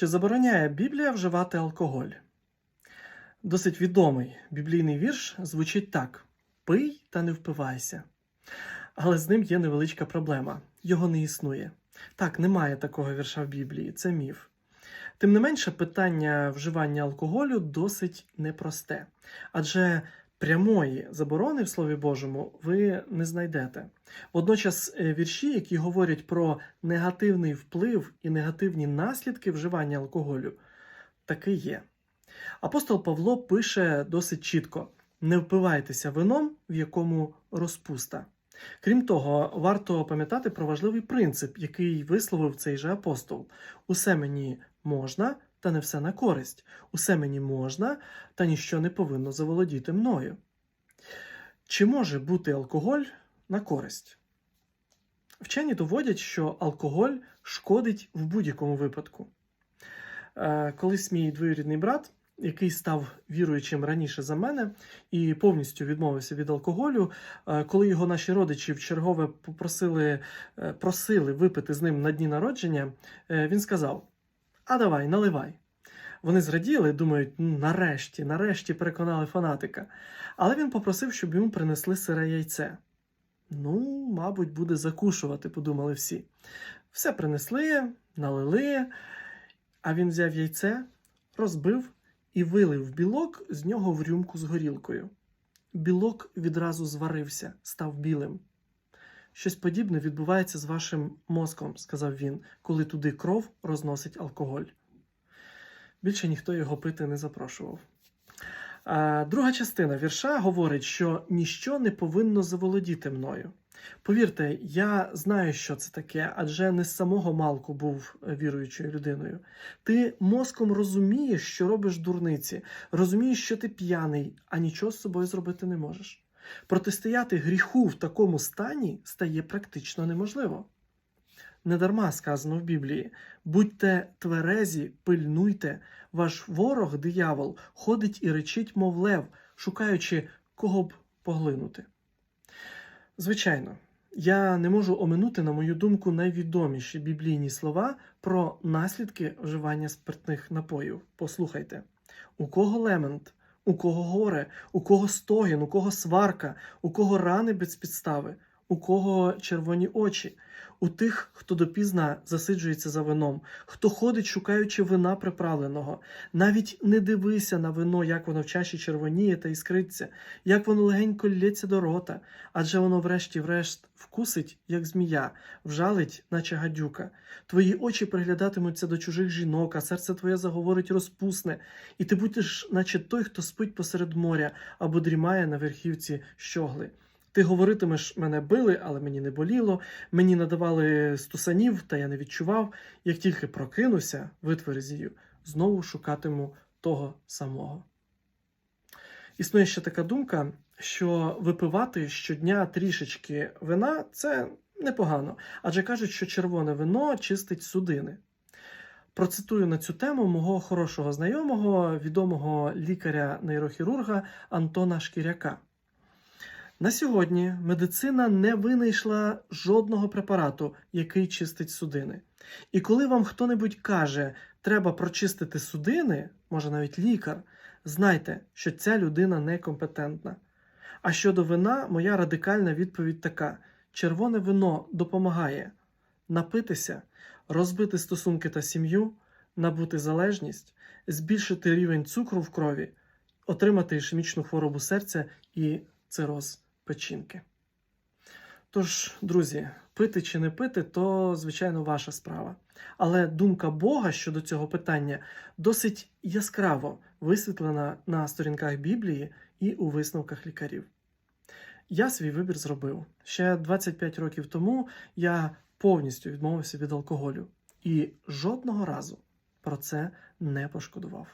Чи забороняє Біблія вживати алкоголь? Досить відомий біблійний вірш звучить так: Пий та не впивайся. Але з ним є невеличка проблема його не існує. Так, немає такого вірша в Біблії, це міф. Тим не менше, питання вживання алкоголю досить непросте, адже прямої заборони в Слові Божому ви не знайдете. Водночас е, вірші, які говорять про негативний вплив і негативні наслідки вживання алкоголю, таки є. Апостол Павло пише досить чітко: не впивайтеся вином, в якому розпуста. Крім того, варто пам'ятати про важливий принцип, який висловив цей же апостол: усе мені можна, та не все на користь, усе мені можна, та ніщо не повинно заволодіти мною. Чи може бути алкоголь на користь? Вчені доводять, що алкоголь шкодить в будь-якому випадку. Е, Колись мій двоюрідний брат, який став віруючим раніше за мене і повністю відмовився від алкоголю, е, коли його наші родичі в чергове попросили, е, просили випити з ним на дні народження, він сказав: А давай, наливай. Вони зраділи, думають, «Ну, нарешті, нарешті переконали фанатика. Але він попросив, щоб йому принесли сире яйце. Ну, мабуть, буде закушувати, подумали всі. Все принесли, налили, а він взяв яйце, розбив і вилив білок з нього в рюмку з горілкою. Білок відразу зварився, став білим. Щось подібне відбувається з вашим мозком, сказав він, коли туди кров розносить алкоголь. Більше ніхто його пити не запрошував. А, друга частина вірша говорить, що ніщо не повинно заволодіти мною. Повірте, я знаю, що це таке, адже не з самого малку був віруючою людиною. Ти мозком розумієш, що робиш дурниці, розумієш, що ти п'яний, а нічого з собою зробити не можеш. Протистояти гріху в такому стані стає практично неможливо. Недарма сказано в Біблії: будьте тверезі, пильнуйте, ваш ворог, диявол, ходить і речить, мов лев, шукаючи, кого б поглинути. Звичайно, я не можу оминути, на мою думку, найвідоміші біблійні слова про наслідки вживання спиртних напоїв. Послухайте: у кого лемент, у кого горе, у кого стогін, у кого сварка, у кого рани без підстави, у кого червоні очі, у тих, хто допізна засиджується за вином, хто ходить, шукаючи вина приправленого. Навіть не дивися на вино, як воно в чаші червоніє та іскриться, як воно легенько лється до рота, адже воно врешті-врешт вкусить, як змія, вжалить, наче гадюка. Твої очі приглядатимуться до чужих жінок, а серце твоє заговорить розпусне, і ти будеш, наче той, хто спить посеред моря або дрімає на верхівці щогли. Ти говоритимеш, мене били, але мені не боліло, мені надавали стусанів, та я не відчував. Як тільки прокинуся, витверзію, знову шукатиму того самого. Існує ще така думка, що випивати щодня трішечки вина це непогано, адже кажуть, що червоне вино чистить судини. Процитую на цю тему мого хорошого знайомого, відомого лікаря-нейрохірурга Антона Шкіряка. На сьогодні медицина не винайшла жодного препарату, який чистить судини. І коли вам хто-небудь каже, треба прочистити судини, може навіть лікар, знайте, що ця людина некомпетентна. А щодо вина, моя радикальна відповідь така: червоне вино допомагає напитися, розбити стосунки та сім'ю, набути залежність, збільшити рівень цукру в крові, отримати ішемічну хворобу серця і цироз печінки. Тож, друзі, пити чи не пити, то, звичайно, ваша справа. Але думка Бога щодо цього питання досить яскраво висвітлена на сторінках Біблії і у висновках лікарів. Я свій вибір зробив. Ще 25 років тому я повністю відмовився від алкоголю і жодного разу про це не пошкодував.